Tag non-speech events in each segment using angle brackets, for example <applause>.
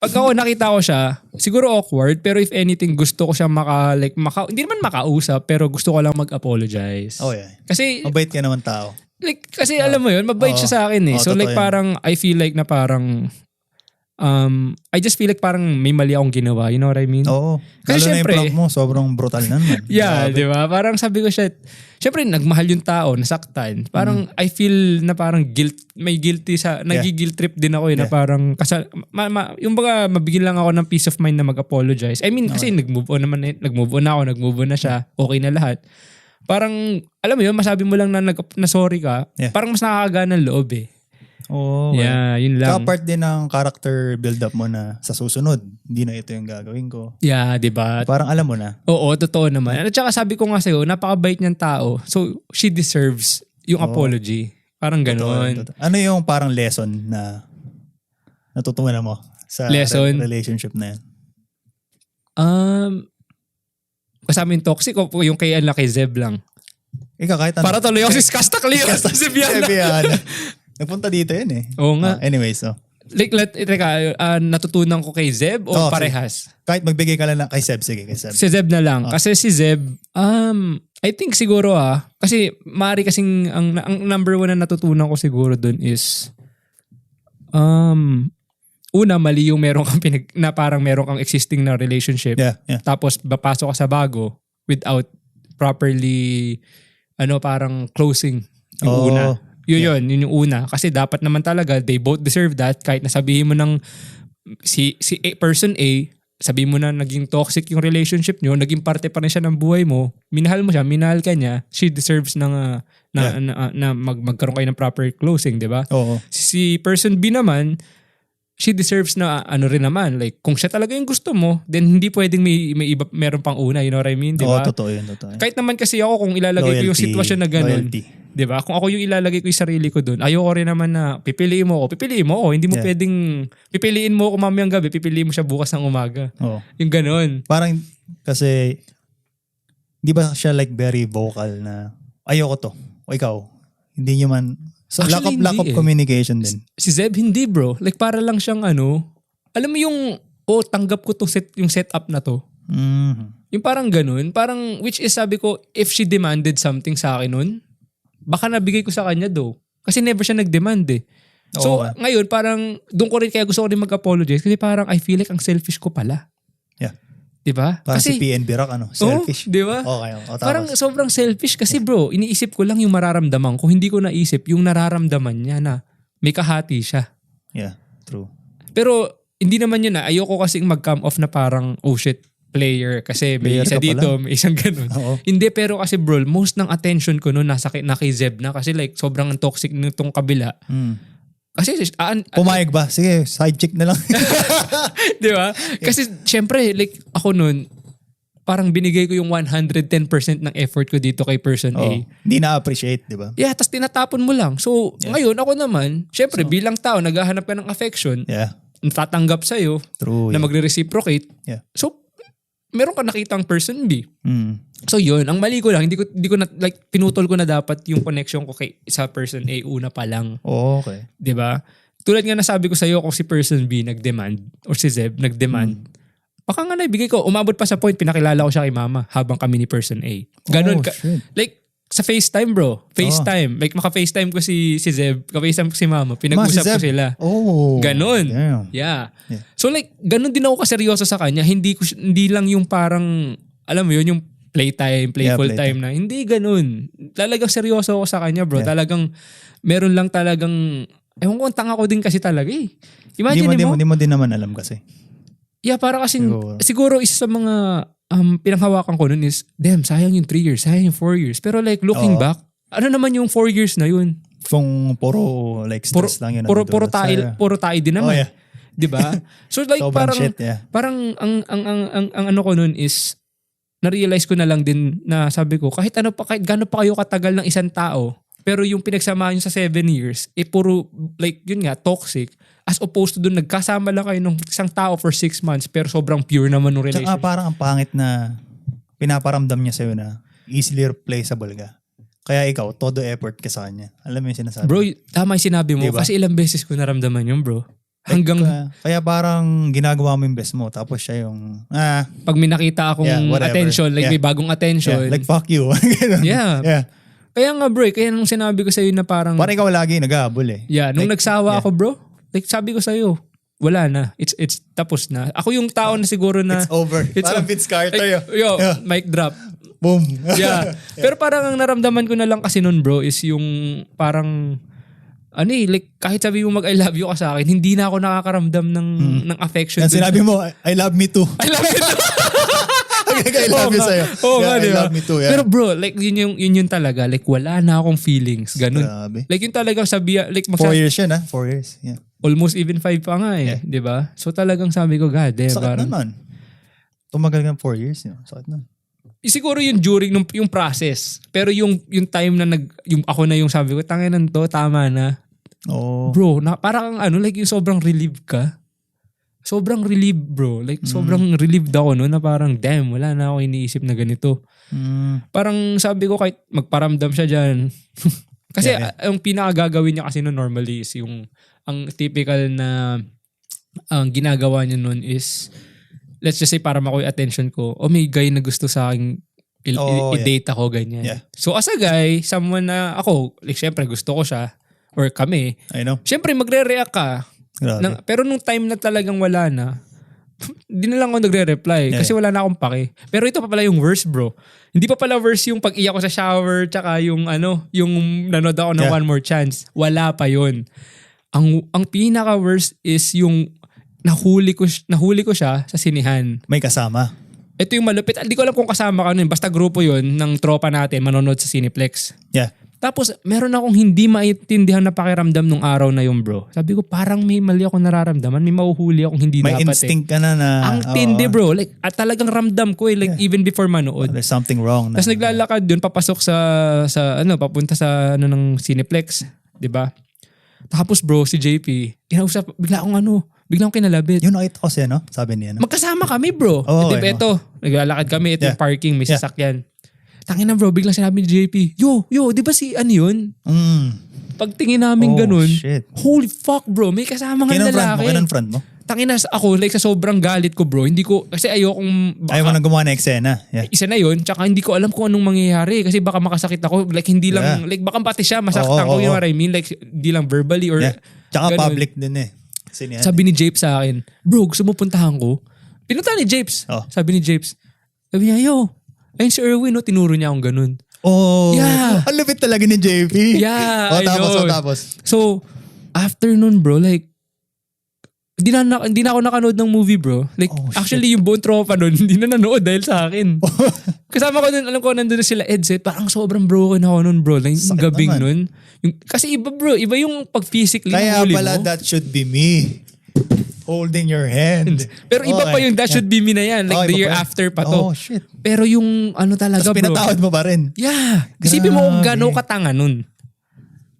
pag ako nakita ko siya, siguro awkward, pero if anything, gusto ko siya maka, like, maka, hindi naman makausap, pero gusto ko lang mag-apologize. Oh, yeah. Kasi, Mabait ka naman tao. like, kasi alam mo yun, mabait Oo. siya sa akin eh. Oo, so like, yan. parang, I feel like na parang, um, I just feel like parang may mali akong ginawa. You know what I mean? Oo. Kasi Lalo syempre- na yung mo, sobrang brutal na naman. <laughs> Yeah, di ba? Parang sabi ko siya, syempre nagmahal yung tao, nasaktan. Parang Mm. I feel na parang guilt, may guilty sa, nagigil trip din ako eh, na Yeah. parang, kasal, ma, ma, yung baga mabigyan lang ako ng peace of mind na mag-apologize. I mean, kasi nag-move on naman, eh, nag-move on na ako, nag-move on na siya, okay na lahat. Parang, alam mo yun, masabi mo lang na, nag, na sorry ka, Yeah. parang mas nakakagaan ng loob eh. Oo. okay. Yeah, yun lang. Saka part din ng character build-up mo na sa susunod, hindi na ito yung gagawin ko. Yeah, di ba? Parang alam mo na. Oo, totoo naman. At saka sabi ko nga sa'yo, napakabait niyang tao. So, she deserves yung Oo. apology. Parang Totoo, ganon. totoo. Ano yung parang lesson na natutunan mo sa Lesson? re- relationship na yan? Um, kasama yung toxic o yung kay, ano, kay Zeb lang? Ikaw kahit ano. Para tuloy ako si Skasta Cleo sa Zebiana. Sebiana. Nagpunta dito yun eh. Oo nga. Ah, anyways, so. Like, let, teka, ah, natutunan ko kay Zeb o Oo, parehas? Kahit magbigay ka lang ng- kay Seb, sige kay Seb. Si Zeb na lang. Ah. Kasi si Zeb, um, I think siguro ah, kasi maaari kasing, ang, ang number one na natutunan ko siguro dun is, um, una, mali yung meron kang pinag, na parang meron kang existing na relationship. Yeah, yeah. Tapos papasok ka sa bago without properly, ano, parang closing yung Oo. una. Yun yun, yun yung una. Kasi dapat naman talaga, they both deserve that. Kahit nasabihin mo ng si, si A, person A, sabihin mo na naging toxic yung relationship nyo, naging parte pa rin siya ng buhay mo, minahal mo siya, minahal ka niya, she deserves na, nga- na, Yeah. na, na, mag, magkaroon kayo ng proper closing, di ba? Oo. si person B naman, she deserves na ano rin naman. Like, kung siya talaga yung gusto mo, then hindi pwedeng may, may iba, meron pang una. You know what I mean? Di Oo, ba? totoo yun, totoo yun. Kahit naman kasi ako kung ilalagay ko yung Loyalty, sitwasyon na ganun. Loyalty. Di ba? Kung ako yung ilalagay ko yung sarili ko doon, ayoko rin naman na pipiliin mo ako. Pipiliin mo ako. Hindi mo Yeah. pwedeng, pipiliin mo ako mamayang gabi, pipiliin mo siya bukas ng umaga. Oo. Yung ganun. Parang, kasi, di ba siya like very vocal na, ayoko to. O ikaw, hindi nyo man, so lack of, lack of eh. communication din. Si Zeb, hindi bro. Like, para lang siyang ano, alam mo yung, oh, tanggap ko to set, yung setup na to. Mhm. Yung parang ganun. Parang, which is sabi ko, if she demanded something sa akin nun, baka nabigay ko sa kanya do. Kasi never siya nag-demand eh. So, Oo ngayon, parang, doon ko rin kaya gusto ko rin mag-apologize kasi parang I feel like ang selfish ko pala. Yeah. Diba? Parang kasi, si PNB Rock, ano, selfish. Oh, di ba? Okay, oh. Parang sobrang selfish kasi bro, iniisip ko lang yung mararamdaman ko. Hindi ko naisip yung nararamdaman niya na may kahati siya. yeah, true. Pero hindi naman yun na. Ayoko kasing mag-come off na parang, oh shit, player. Kasi may Player isa ka dito, may isang ganun. <laughs> Oo. Hindi, pero kasi bro, most ng attention ko noon nasa na kay Zeb na. Kasi like, sobrang toxic nitong kabila. Mm. Kasi, ah, ah, Pumayag ba? Sige, side chick na lang. <laughs> <laughs> di ba? Kasi syempre, like, ako noon, parang binigay ko yung 110% ng effort ko dito kay person A. Oo. Hindi na-appreciate, di ba? Yeah, tapos tinatapon mo lang. So, ngayon, ako naman, syempre, bilang tao, naghahanap ka ng affection, Yeah, tatanggap sa'yo, true. na yeah. magre-reciprocate. Yeah. So, meron ka nakitang person B. Mm. So yun, ang mali ko lang, hindi ko, hindi ko na, like, pinutol ko na dapat yung connection ko kay sa person A una pa lang. Oo, okay. 'di ba? Tulad nga nasabi ko sa iyo kung si person B nag-demand or si Zeb nag-demand. Hmm. Baka nga naibigay ko, umabot pa sa point, pinakilala ko siya kay mama habang kami ni person A. Ganon Oh, ka. shit. Like, sa FaceTime bro. FaceTime. Like, maka-FaceTime ko si, si Zeb, ka-FaceTime ko si mama. Pinag-usap Ma, si ko sila. Oh. Ganon. Damn. Yeah. Yeah. So like, ganun din ako kaseryoso sa kanya. Hindi ko hindi lang yung parang, alam mo yun, yung playtime, playful Yeah, time na. Hindi ganun. Talagang seryoso ako sa kanya, bro. Yeah. Talagang, meron lang talagang, ewan ko, ang tanga ko din kasi talaga eh. Di Imagine mo, di mo, mo, di mo din naman alam kasi. yeah, para kasing, Siguro. siguro isa sa mga um, pinanghawakan ko nun is, damn, sayang yung 3 years, sayang yung 4 years. Pero like, looking Oo. back, ano naman yung 4 years na yun? Kung puro like Puro, stress lang yun. puro, puro, tayo, Sayang. puro tayo din Oh, naman. yeah. 'Di ba? So <laughs> like Sobrang parang shit, yeah. parang ang ang ang ang, ang ano ko noon is na-realize ko na lang din na sabi ko kahit ano pa kahit gaano pa kayo katagal ng isang tao pero yung pinagsamahan nyo sa seven years eh puro like yun nga toxic as opposed to dun nagkasama lang kayo ng isang tao for six months pero sobrang pure naman ng Tsaka relationship. parang ang pangit na pinaparamdam niya sa'yo na easily replaceable ka. Kaya ikaw, todo effort ka sa kanya. Alam mo yung sinasabi? Bro, tama yung sinabi mo Diba? kasi ilang beses ko naramdaman yun bro. hanggang Kaya, kaya parang ginagawa mo yung best mo. Tapos siya yung, ah, pag may nakita akong Yeah, whatever. attention, like Yeah. may bagong yeah, attention. like fuck you. <laughs> Yeah. yeah. Kaya nga bro, eh, kaya nung sinabi ko sa'yo na parang, Parang ikaw lagi nag-aabol eh. yeah, nung like, nagsawa yeah. ako bro, like sabi ko sa'yo, wala na. It's it's tapos na. Ako yung tao na siguro na, It's over. It's parang. Vince Carter like, yun. yo, Yeah. mic drop. Boom. <laughs> Yeah. Pero parang ang naramdaman ko na lang kasi nun bro is yung parang ano eh, like kahit sabi mo mag I love you ka sa akin, hindi na ako nakakaramdam ng ng affection. Hmm. Yan sinabi mo, I, love me too. I love you. <laughs> I love you nga. sa'yo. Oo yeah, I love me too. Yeah. Pero bro, like yun yung, yun yung talaga. Like wala na akong feelings. Ganun. Grabe. Like yun talaga sabi, like Four magsa- years yan ah. Four years. Yeah. Almost even five pa nga eh. Yeah. Di ba? So talagang sabi ko, God damn. Sakit parang, naman. Tumagal ng four years. Yun. Sakit na. siguro yung during nung, yung process. Pero yung, yung time na nag, yung ako na yung sabi ko, tanginan to, tama na. Oo. Bro, na, parang ano, like yung sobrang relieved ka. Sobrang relieved bro. Like Mm. sobrang relieved ako no na parang damn, wala na ako iniisip na ganito. Mm. Parang sabi ko kahit magparamdam siya dyan. <laughs> kasi Yeah, ah, ang pinakagagawin niya kasi no normally is yung ang typical na ang ginagawa niya nun is let's just say para makuha attention ko, oh may guy na gusto sa akin i- i- Oh, yeah. i-date ako ganyan. Yeah. So as a guy, someone na ako, like syempre gusto ko siya or kami, I know. syempre magre-react ka. Grabe. Pero nung time na talagang wala na, <laughs> di na lang ako nagre-reply Yeah. kasi wala na akong pake. Pero ito pa pala yung worst bro. Hindi pa pala worst yung pag-iyak ko sa shower tsaka yung ano, yung nanood ako ng Yeah. One More Chance. Wala pa yon. Ang ang pinaka worst is yung nahuli ko nahuli ko siya sa sinihan. May kasama. Ito yung malupit. Hindi ko alam kung kasama ka nun. Basta grupo yon ng tropa natin manonood sa Cineplex. Yeah. Tapos, meron akong hindi maintindihan na pakiramdam nung araw na yun, bro. Sabi ko, parang may mali ako nararamdaman. May mahuhuli akong hindi May dapat instinct ka na na. eh. Ang oo, tindi, bro. Like, at talagang ramdam ko eh. Like, even before manood. There's something wrong. Na, Tapos naglalakad dun, papasok sa, sa ano, papunta sa, ano, ng Cineplex. 'di ba? Tapos, bro, si JP, kinausap, bigla akong ano, bigla akong kinalabit. Yun nakita ko siya, no? Sabi niya, no? Magkasama kami, bro. Oh, okay, ito, naglalakad kami. Ito yung Yeah. parking, may Yeah. sasakyan. Tangin na, bro, biglang sinabi ni JP, yo, yo, di ba si ano yun? Mm. Pagtingin namin Oh, ganun, shit. holy fuck bro, may kasama nga Kinonfront mo, lalaki. kinonfront mo. Tangina ako, like sa sobrang galit ko bro, hindi ko, kasi ayokong, baka, Ayaw mo nang gumawa ng eksena. Yeah. isa na yun, tsaka hindi ko alam kung anong mangyayari kasi baka makasakit ako, like hindi lang, like baka pati siya masaktan Oo, ko, you know what I mean, like hindi lang verbally or, yeah. Tsaka ganun. public din eh. Sinihan. sabi ni Japes sa akin, bro, gusto mo puntahan ko? Pinunta ni Japes. Oh. Sabi ni Japes, sabi niya, yo, ayun si Erwin, no, tinuro niya akong ganun. Oh, Yeah. ang lupit talaga ni JP. Yeah, oh, I tapos, know. oh, tapos. So, after nun bro, like, hindi na, hindi na ako nakanood ng movie bro. Like, Oh, shit. actually yung buong tropa nun, <laughs> hindi na nanood dahil sa akin. <laughs> Kasama ko nun, alam ko nandun na sila Eds eh. Parang sobrang broken ako nun bro. Like, yung gabing naman. nun. Yung, kasi iba bro, iba yung pag physically Kaya pala mo. that should be me. Holding your hand. <laughs> Pero iba pa Okay. yung that should be me na yan. Like Oh, the year pa after pa to. Oh, shit. Pero yung ano talaga Tapos bro. pinatawad mo pa rin. Yeah. Isipin mo kung Grabe. gano'ng katanga nun.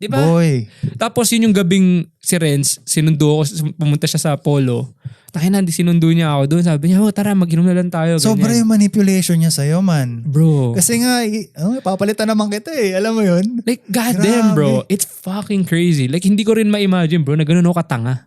Di ba? Boy. Tapos yun yung gabing si Renz, sinundo ko, pumunta siya sa polo. Tayo na, sinundo niya ako doon. Sabi niya, oh tara, mag-inom na lang tayo. Sobra ganyan. yung manipulation niya sa'yo, man. Bro. Kasi nga, oh, papalitan naman kita eh. Alam mo yun? like, goddamn bro. It's fucking crazy. Like, hindi ko rin ma-imagine bro na ganun ako katanga.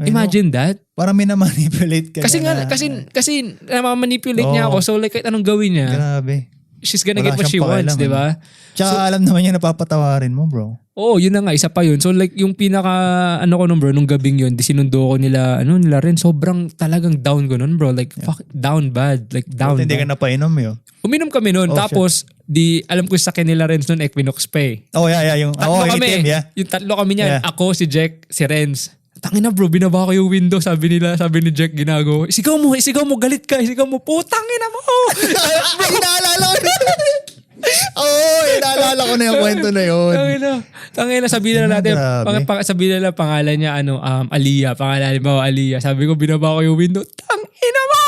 I know. Imagine that. Parang minamaniipulate ka Kasi niya nga, na- kasi, kasi namamanipulate niya Oo. ako. So like, kahit anong gawin niya, Grabe. She's gonna Wala get what she wants, di ba? Tsaka alam naman niya napapatawarin mo, bro. Oo, yun na nga, isa pa yun. So like, yung pinaka, ano ko nun bro, nung gabing yun, di sinundo ko nila, ano nila rin, sobrang talagang down ko nun bro. Like, fuck, down bad. Like, down Buti hindi ka napainom yun. Uminom kami noon. Oh, tapos, di, alam ko sa nila Renz noon, Equinox pa eh. Oh, yeah, yeah. Yung, Tatlo oh, kami. itim, yeah. Yung tatlo kami niyan. Yeah. Ako, si Jack, si Renz. Tangina bro, binaba ko yung window. Sabi nila, sabi ni Jack, ginago. Isigaw mo, isigaw mo, galit ka, isigaw mo. Putang ina mo. <laughs> Ay, inaalala ko na. Oo, oh, inaalala ko na yung kwento na yun. Tangina. Tangina, sabi na natin, pang, pang, sabi nila pangalan niya, ano, um, Aliyah. Pangalan, halimbawa, Aliyah. Sabi ko, binaba ko yung window. Tangina mo,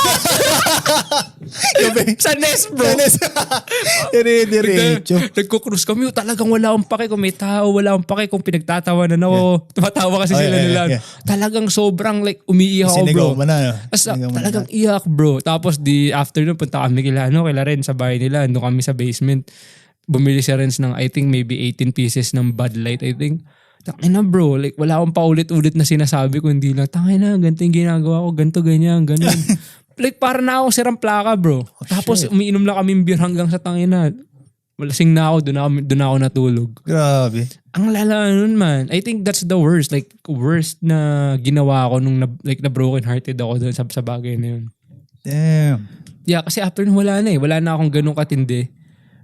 Aliyah! Gabi. <laughs> sa nest bro. <laughs> Dire-diretso. Nagko-cruise kami. Talagang wala akong pake kung may tao. Wala akong pake kung pinagtatawanan ako. Tumatawa kasi Oh, sila yeah, yeah, nila. yeah. Talagang sobrang like umiiyak ako bro. Mo na. Sinigaw mo na. talagang iyak bro. Tapos di afternoon punta kami kila ano, kila Ren sa bahay nila. Doon kami sa basement. Bumili si Renz ng I think maybe 18 pieces ng Bud Light I think. Tangina bro, like wala akong paulit-ulit na sinasabi ko, hindi lang, tangina, ganito yung ginagawa ko, ganito, ganyan, ganun. <laughs> like para na ako sirang plaka bro. Tapos shit. umiinom lang kami beer hanggang sa tangina. Malasing na ako, doon ako, doon ako natulog. Grabe. Ang lala nun man. I think that's the worst. Like, worst na ginawa ko nung na, like, na broken hearted ako doon sa, sa bagay na yun. Damn. Yeah, kasi after nun wala na eh. Wala na akong ganun katindi.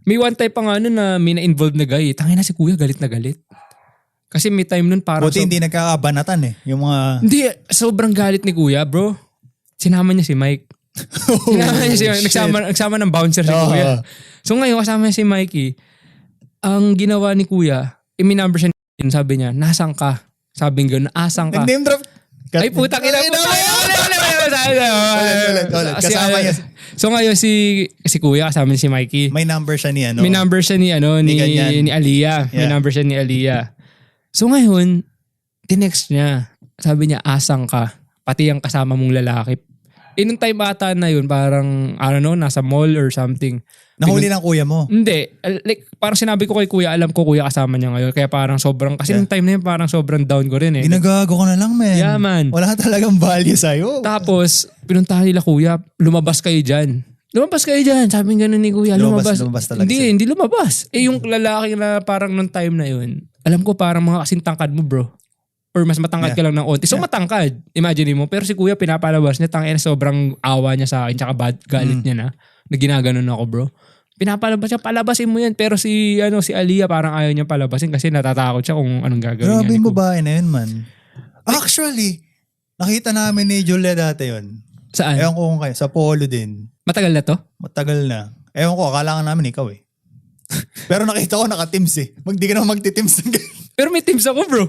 May one time pa nga nun na may na-involve na guy. Tangin na si kuya, galit na galit. Kasi may time nun parang... Buti so- hindi nagkakabanatan eh. Yung mga... hindi, sobrang galit ni kuya, bro. Sinama niya si Mike. <laughs> Sinama niya si Mike. Nagsama, nagsama ng bouncer si Oo. kuya. So ngayon, kasama niya si Mikey. Ang ginawa ni kuya, iminumber siya ni sabi niya, nasan ka? Sabi nga, naasan ka? Nag-name drop. Ay puta, kina. Kasama niya. So ngayon si si Kuya kasama niya si Mikey. May number siya ni ano. May number siya ni ano ni Ni ni Aliyah. May Yeah. number siya ni Aliyah. So ngayon, tinext niya. Sabi niya, asang ka? Pati ang kasama mong lalaki. Nung time ata na yun, parang, I don't know, nasa mall or something. Nahuli ng kuya mo. Hindi. Like, parang sinabi ko kay kuya, alam ko kuya kasama niya ngayon. Kaya parang sobrang, kasi Yeah. nung time na yun, parang sobrang down ko rin eh. Ginagago ka na lang, man. Yeah, man. Wala talagang value sa'yo. Tapos, pinuntahan nila kuya, lumabas kayo dyan. Lumabas kayo dyan. Sabi nga ni kuya, Lumabas- lumabas. lumabas talaga hindi, siya. hindi lumabas. Eh yung lalaki na parang nung time na yun, alam ko parang mga kasing tangkad mo bro. Or mas matangkad Yeah. ka lang ng onti. So Yeah. matangkad. Imagine mo. Pero si kuya pinapalabas niya, tangina sobrang awa niya sa akin. Tsaka bad, galit Mm. niya na. Na ginaganon ako bro. Pinapalabas siya, palabasin mo yan. Pero si, ano, si Aliyah parang ayaw niya palabasin kasi natatakot siya kung anong gagawin Grabe niya. ni yung babae na yun, man. Actually, nakita namin ni Julia dati yun. Saan? Ewan ko kung kayo, sa polo din. Matagal na to? Matagal na. Ewan ko, akala nga namin ikaw eh. Pero nakita ko naka-teams eh. Mag, di ka naman magti-teams. Pero may teams ako bro.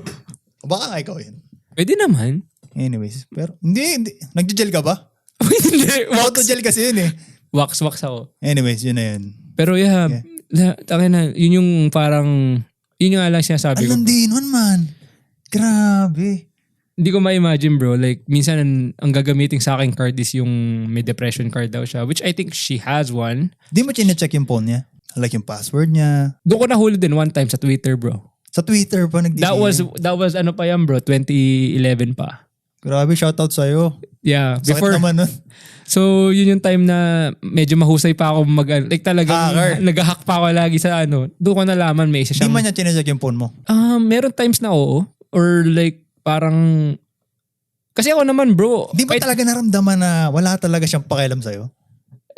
Baka nga ikaw yun. Pwede naman. Anyways, pero hindi, hindi. Nagja-gel ka ba? <laughs> Hindi. Wax. Auto-gel kasi yun eh. Wax, wax ako. Anyways, yun na yun. Pero yeah, Yeah. yeah. na, yun yung parang, yun yung nga lang sinasabi ko. Alam din nun, man. Grabe. Hindi ko ma-imagine bro, like minsan ang, ang gagamitin sa akin card is yung may depression card daw siya, which I think she has one. Di mo chinecheck yung phone niya? Like yung password niya? Doon ko nahuli din one time sa Twitter bro. Sa Twitter pa nag That was, that was ano pa yan bro, 2011 pa. Grabe, shoutout sa'yo. Yeah, Sakit before, naman nun. <laughs> so yun yung time na medyo mahusay pa ako mag, like talagang Hacker. <laughs> nag-hack pa ako lagi sa ano. Doon ko nalaman may isa Di siyang man niya chinecheck yung phone mo. Ah, meron times na oo. Or like, parang... Kasi ako naman bro. Di ba kahit- talaga naramdaman na wala talaga siyang pakialam sa'yo?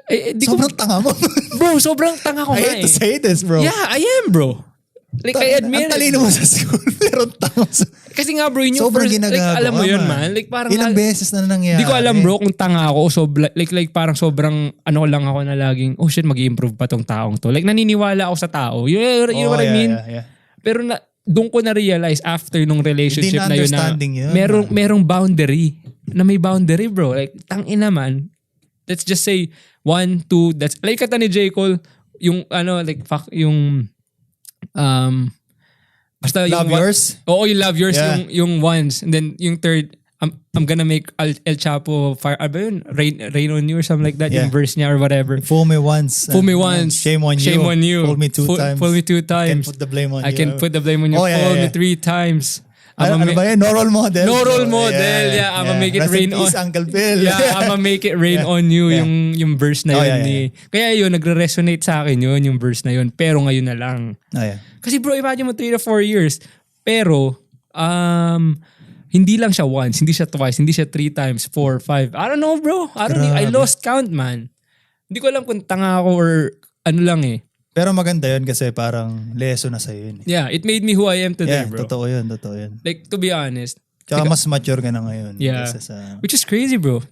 eh, eh, di ko, Sobrang tanga mo. bro, sobrang tanga ko <laughs> I nga hate eh. to say this, bro. Yeah, I am bro. Like, I admit Ang talino mo sa school, <laughs> pero ang tanga sa... Kasi nga bro, yun yung Sobrang first, like, alam mo yun man. Like, parang, Ilang beses na nangyayari. Hindi ko alam bro kung tanga ako o so, like, like parang sobrang ano lang ako na laging, oh shit, mag improve pa tong taong to. Like, naniniwala ako sa tao. You, you know Oh, what I yeah, mean? yeah, yeah. Pero na, doon ko na-realize after nung relationship na yun na yun, merong, man. merong boundary. Na may boundary bro. Like, tangin naman. Let's just say, one, two, that's, like kata ni J. Cole, yung ano, like, fuck, yung, um, basta yung, Love yours? Oo, yung love yours, Yeah. yung, yung ones. And then yung third, I'm, I'm gonna make El, El Chapo fire, ba yun? Rain, rain on you or something like that, Yeah. yung verse niya or whatever. Fool me once. Fool me and- once. Shame on you. Shame on you. Fool me two Fool- times. Fool me two Can times. put the blame on I you. can put the blame on you. Oh, yeah, Fool yeah, me yeah. three times. Ano, I'ma ano ma- ba yan? No role model. No role So, model. Yeah, I'ma make it Rest in rain peace, on- Uncle Phil. yeah, I'ma <laughs> make it rain Yeah. on you Yeah. yung yung verse na Oh, yun yeah, ni. Kaya yun nagre-resonate sa akin yun yung verse na yun pero ngayon na lang. Oh, yeah. Kasi bro, imagine mo 3 to 4 years. Pero um hindi lang siya once, hindi siya twice, hindi siya three times, four, five. I don't know, bro. I don't know. I Grabe. lost count, man. Hindi ko alam kung tanga ako or ano lang eh. Pero maganda yun kasi parang lesson na sa'yo yun. eh. Yeah, it made me who I am today, Yeah, bro. totoo yun, totoo yun. Like, to be honest. Tsaka Like, mas mature ka na ngayon. Yeah. sa... Which is crazy, bro.